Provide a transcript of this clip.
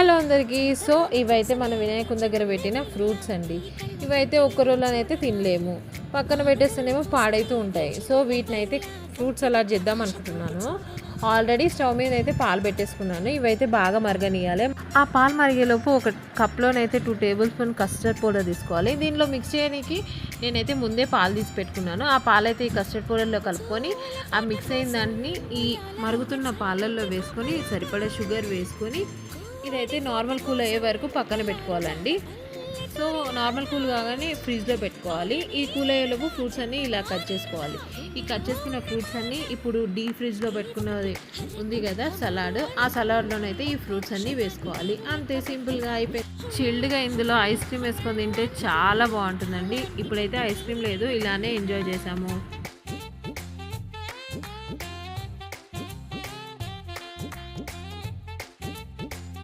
Hello అందరికీ. So ఇవైతే మన వినాయకుని దగ్గర పెట్టిన ఫ్రూట్స్ అండి. ఇవైతే ఒక్క రోజులనైతే తినలేము. పక్కన పెట్టేస్తేనేమో పాడైతూ ఉంటాయి. సో వీటిని అయితే ఫ్రూట్స్ అలా చేద్దాం అనుకుంటున్నాను. ఆల్రెడీ స్టవ్ మీద అయితే పాలు పెట్టేసుకున్నాను. ఇవైతే బాగా మరగనియాలి. ఆ పాలు మరిగేలోపు ఒక కప్లోనైతే two tablespoon custard powder తీసుకోవాలి. దీనిలో మిక్స్ చేయడానికి నేనైతే ముందే పాలు తీసి పెట్టుకున్నాను. ఆ పాలైతే ఈ కస్టర్డ్ పౌడర్లో కలుపుకొని ఆ మిక్స్ అయిన దాన్ని ఈ మరుగుతున్న పాలల్లో వేసుకొని సరిపడా షుగర్ వేసుకొని ఇదైతే నార్మల్ కూల్ అయ్యే వరకు పక్కన పెట్టుకోవాలండి. సో నార్మల్ కూల్ కాగానే ఫ్రిడ్జ్లో పెట్టుకోవాలి. ఈ కూల్ అయ్యేలోపు ఫ్రూట్స్ అన్నీ ఇలా కట్ చేసుకోవాలి. ఈ కట్ చేసుకున్న ఫ్రూట్స్ అన్నీ ఇప్పుడు డీ ఫ్రిడ్జ్లో పెట్టుకున్నది ఉంది కదా సలాడ్ ఆ సలాడ్లోనైతే ఈ ఫ్రూట్స్ అన్నీ వేసుకోవాలి. అంతే సింపుల్గా అయిపోయి చిల్డ్గా ఇందులో ఐస్ క్రీమ్ వేసుకొని తింటే చాలా బాగుంటుందండి. ఇప్పుడైతే ఐస్ క్రీమ్ లేదు ఇలానే ఎంజాయ్ చేసాము